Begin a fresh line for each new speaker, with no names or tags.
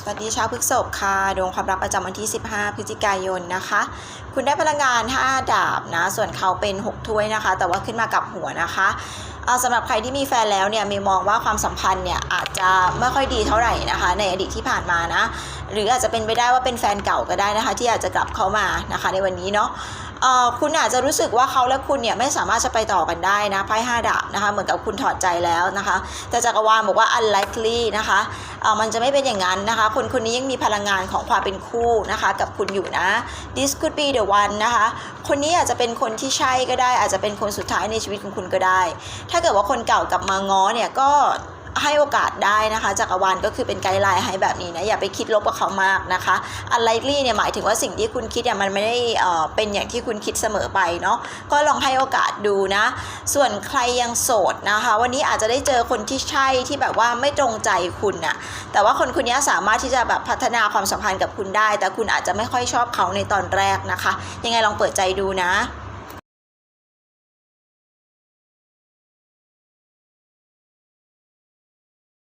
สวัสดีชาวพฤกษภค่ะ ดวงความรักประจำวันที่ 15 พฤศจิกายนนะคะ คุณได้พลังงาน 5 ดาบนะ ส่วนเขาเป็น 6 ถ้วยนะคะ แต่ว่าขึ้นมากับหัวนะคะสำหรับใครที่มีแฟนแล้วเนี่ยมีมองว่าความสัมพันธ์เนี่ยอาจจะไม่ค่อยดีเท่าไหร่นะคะ ในอดีตที่ผ่านมานะ หรืออาจจะเป็นไปได้ว่าเป็นแฟนเก่าก็ได้นะคะ ที่อาจจะกลับเข้ามานะคะในวันนี้เนาะคุณอาจจะรู้สึกว่าเขาและคุณเนี่ยไม่สามารถจะไปต่อกันได้นะไพ่ห้าดาบนะคะ เหมือนกับคุณถอดใจแล้วนะคะ แต่จักรวาลบอกว่า unlikely นะคะมันจะไม่เป็นอย่างนั้นนะคะ คนคนนี้ยังมีพลังงานของความเป็นคู่นะคะกับคุณอยู่นะ this could be the one นะคะ คนนี้อาจจะเป็นคนที่ใช่ก็ได้ อาจจะเป็นคนสุดท้ายในชีวิตของคุณก็ได้ ถ้าเกิดว่าคนเก่ากลับมาง้อเนี่ยก็ ให้โอกาสได้นะคะจักรวาลก็คือเป็นไกด์ไลน์ให้แบบนี้นะอย่าไปคิดลบกับเขามากนะคะ unlikely เนี่ยหมายถึงว่าสิ่งที่คุณคิดเนี่ยมันไม่ได้เอ่อเป็นอย่างที่คุณคิดเสมอไปเนาะก็ลองให้โอกาสดูนะ ส่วนใครยังโสดนะคะ วันนี้อาจจะได้เจอคนที่ใช่ที่แบบว่าไม่ตรงใจคุณนะแต่ว่าคนคนนี้สามารถที่จะแบบพัฒนาความสัมพันธ์กับคุณได้ แต่คุณอาจจะไม่ค่อยชอบเขาในตอนแรกนะคะ ยังไงลองเปิดใจดูนะ